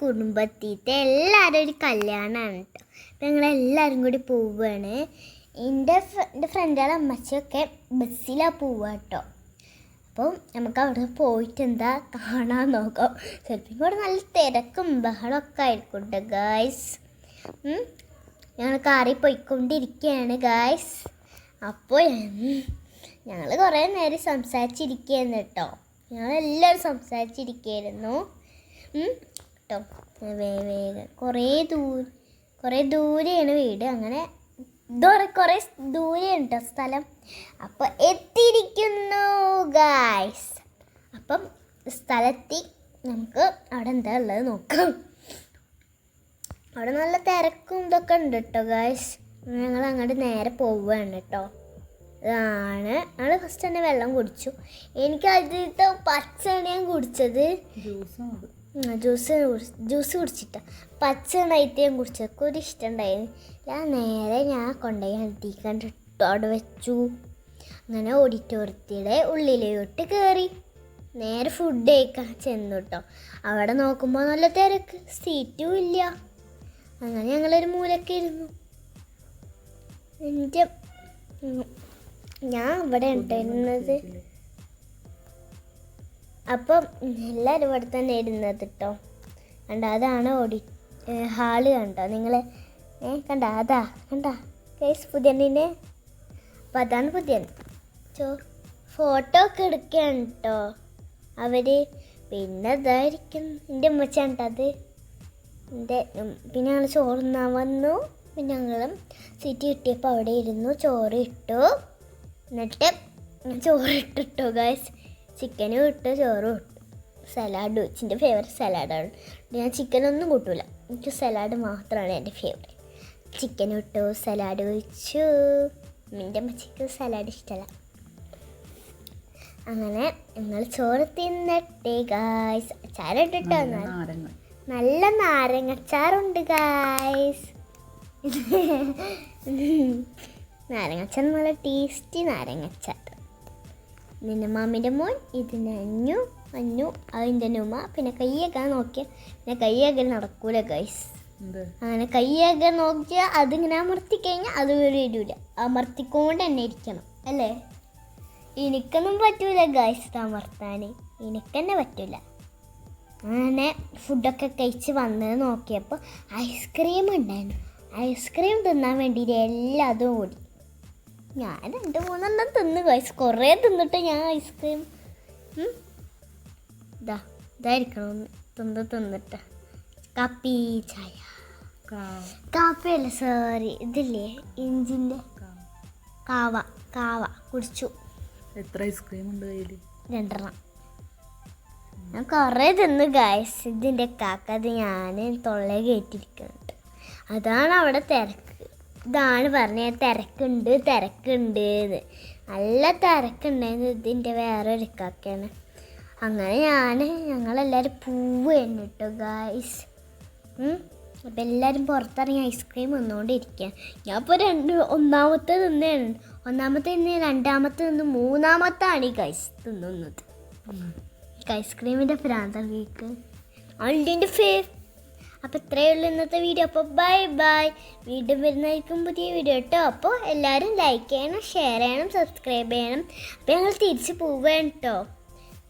കുടുംബത്തിത്തെ എല്ലാവരും ഒരു കല്യാണമാണ് കേട്ടോ. അപ്പം ഞങ്ങളെല്ലാവരും കൂടി പോവുകയാണ്. എന്റെ എന്റെ ഫ്രണ്ടുകളെ അമ്മച്ചിയൊക്കെ ബസ്സിലാണ് പോവുക കേട്ടോ. അപ്പം നമുക്ക് അവിടെ പോയിട്ട് എന്താ കാണാൻ നോക്കാം. ചിലപ്പോൾ ഇവിടെ നല്ല തിരക്കും ബഹളമൊക്കെ ആയിരിക്കും കേട്ടോ ഗായ്സ് ഞങ്ങൾ കാറിൽ പോയിക്കൊണ്ടിരിക്കുകയാണ് ഗായ്സ് അപ്പോൾ ഞങ്ങൾ കുറേ നേരം സംസാരിച്ചിരിക്കുകയായിരുന്നു കേട്ടോ. ഞങ്ങളെല്ലാവരും സംസാരിച്ചിരിക്കുകയായിരുന്നു. കേട്ടോ. വേഗം കുറേ ദൂരെ കുറേ ദൂരെയാണ് വീട്. അങ്ങനെ കുറേ ദൂരെയാണ് കേട്ടോ സ്ഥലം. അപ്പോൾ എത്തിയിരിക്കുന്നു ഗായ്സ് അപ്പം സ്ഥലത്തി നമുക്ക് അവിടെ എന്താ ഉള്ളത് നോക്കാം. അവിടെ നല്ല തിരക്കും ഇതൊക്കെ ഉണ്ട് കേട്ടോ ഗായ്സ് ഞങ്ങൾ അങ്ങോട്ട് നേരെ പോവുകയാണ് കേട്ടോ ഇതാണ്. ഞങ്ങൾ ഫസ്റ്റ് തന്നെ വെള്ളം കുടിച്ചു. എനിക്ക് ആദ്യത്തെ പച്ചയാണ് കുടിച്ചത്. ജ്യൂസും ജ്യൂസ് ജ്യൂസ് കുടിച്ചിട്ട പച്ച നൈറ്റിയും കുടിച്ചതൊക്കെ ഒരു ഇഷ്ടമുണ്ടായിരുന്നു ഞാൻ നേരെ ഞാൻ കൊണ്ടുപോയി അടുത്തേക്കാണ്ട് ഇട്ടു അവിടെ വെച്ചു. അങ്ങനെ ഓഡിറ്റോറിയത്തിയുടെ ഉള്ളിലോട്ട് കയറി നേരെ ഫുഡ് കഴിക്കാൻ ചെന്നു കേട്ടോ അവിടെ നോക്കുമ്പോൾ നല്ല തിരക്ക് സീറ്റും ഇല്ല. അങ്ങനെ ഞങ്ങളൊരു മൂലൊക്കെ ഇരുന്നു. എന്റെ ഞാൻ ഇവിടെ ഉണ്ടായിരുന്നത് അപ്പം എല്ലാവരും ഇവിടെ തന്നെ ഇരുന്നത് കേട്ടോ കണ്ട അതാണ് ഓടി ഹാൾ കണ്ടോ നിങ്ങൾ ഏ കണ്ട അതാ കണ്ട? കേസ് പുതിയണ്ണിനെ. അപ്പം അതാണ് പുതിയൻ ചോ ഫോട്ടോ ഒക്കെ എടുക്കുകയാണ് കേട്ടോ അവർ പിന്നെ ഇതായിരിക്കും എന്റെ ഉമ്മച്ചാണ് ട്ടോ അത് എന്റെ പിന്നെ ഞങ്ങൾ ചോറുന്നാൻ വന്നു. പിന്നെ ഞങ്ങളും സീറ്റ് കിട്ടിയപ്പോൾ അവിടെ ഇരുന്നു ചോറ് ഇട്ടു. എന്നിട്ട് ചോറ് ഇട്ടിട്ടോ ഗായ്സ് ചിക്കനും ഇട്ട് ചോറും ഇട്ടു. സലാഡ് വെച്ച് എന്റെ ഫേവറേറ്റ് സലാഡാണ് ഞാൻ ചിക്കനൊന്നും കൂട്ടൂല. എനിക്ക് സലാഡ് മാത്രമാണ് എന്റെ ഫേവറേറ്റ് ചിക്കൻ ഇട്ടു സലാഡ് ഒഴിച്ചു എന്റെ അമ്മച്ചിക്ക് സലാഡ് ഇഷ്ടമല്ല അങ്ങനെ നിങ്ങൾ ചോറ് തിന്നട്ടെ ഗായ്സ് അച്ചാരം ഇട്ടിട്ടോ നല്ല നാരങ്ങ നല്ല നാരങ്ങച്ചാറുണ്ട് ഗായ്സ് നാരങ്ങച്ചാർ നല്ല ടേസ്റ്റി നാരങ്ങച്ചാർ നിന്റെ മാമിന്റെ മോൻ ഇതിന് അഞ്ഞു അഞ്ഞു അതിന്റെ ഉമ്മ. പിന്നെ കയ്യൊക്കെ നോക്കിയ പിന്നെ കയ്യൊക്കെ നടക്കൂല ഗൈസ് അങ്ങനെ കയ്യേക്കൽ നോക്കിയാൽ അതിങ്ങനെ അമർത്തി കഴിഞ്ഞാൽ അത് ഇടൂല. അമർത്തിക്കൊണ്ട് തന്നെ ഇരിക്കണം അല്ലേ? എനിക്കൊന്നും പറ്റൂല ഗൈസ് അമർത്താൻ എനിക്കെന്നെ പറ്റൂല. അങ്ങനെ ഫുഡൊക്കെ കഴിച്ച് വന്ന് നോക്കിയപ്പോൾ ഐസ്ക്രീം ഉണ്ടായിരുന്നു. ഐസ്ക്രീം തിന്നാൻ വേണ്ടിയിട്ട് എല്ലാതും ഓടി. ഞാൻ രണ്ട് മൂന്നെണ്ണം തിന്ന് ഗൈസ് കുറേ തിന്നിട്ട് ഞാൻ ഐസ്ക്രീം. ഇതാ ഇതായിരിക്കണം ഒന്ന് തിന്ന് തിന്നിട്ട്. കാപ്പി ചായ. കാപ്പി കാപ്പിയല്ല സോറി ഇതില്ലേ ഇഞ്ചിന്റെ കാവ കാവ കുടിച്ചു. എത്ര ഐസ്ക്രീം ഉണ്ട് കയ്യിൽ രണ്ടെണ്ണം. ഞാൻ കുറേ തിന്നു ഗൈസ് ഇതിന്റെ കാക്ക അത് ഞാൻ തൊള്ള കയറ്റിരിക്കുന്നുണ്ട് അതാണ് അവിടെ തിരക്ക്. ഇതാണ് പറഞ്ഞത് തിരക്കുണ്ട് തിരക്കുണ്ട് എന്ന്. നല്ല തിരക്കുണ്ടായിരുന്നു ഇതിന്റെ വേറെ ഒരു കാക്കയാണ്. അങ്ങനെ ഞാൻ ഞങ്ങളെല്ലാവരും പൂവ് തന്നെ കേട്ടോ ഗായ്സ് അപ്പം എല്ലാവരും പുറത്തിറങ്ങി ഐസ്ക്രീം വന്നുകൊണ്ടിരിക്കുക ഞാൻ ഇപ്പോൾ രണ്ട് ഒന്നാമത്തെ നിന്നാണ്. ഒന്നാമത്തെ നിന്ന് രണ്ടാമത്തെ നിന്ന് മൂന്നാമത്താണ് ഈ ഗൈസ് തിന്നുന്നത്. ഐസ്ക്രീമിന്റെ ഭ്രാന്തർ കേക്ക്. അണ്ടിന്റെ ഫേ അപ്പോൾ ഇത്രയേ ഉള്ളൂ ഇന്നത്തെ വീഡിയോ അപ്പോൾ ബൈ ബൈ വീണ്ടും വരുന്നതായിരിക്കും പുതിയ വീഡിയോ കേട്ടോ അപ്പോൾ എല്ലാവരും ലൈക്ക് ചെയ്യണം ഷെയർ ചെയ്യണം സബ്സ്ക്രൈബ് ചെയ്യണം. അപ്പോൾ ഞങ്ങൾ തിരിച്ച് പോവുകയാണ് കേട്ടോ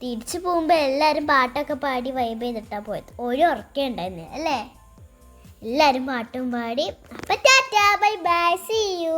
തിരിച്ച് പോകുമ്പോൾ എല്ലാവരും പാട്ടൊക്കെ പാടി വൈബ് ചെയ്തിട്ടാണ് പോയത്. ഒരു ഉറക്കേ ഉണ്ടായിരുന്നില്ല അല്ലേ? എല്ലാവരും പാട്ടും പാടി. അപ്പോൾ tata bye bye see you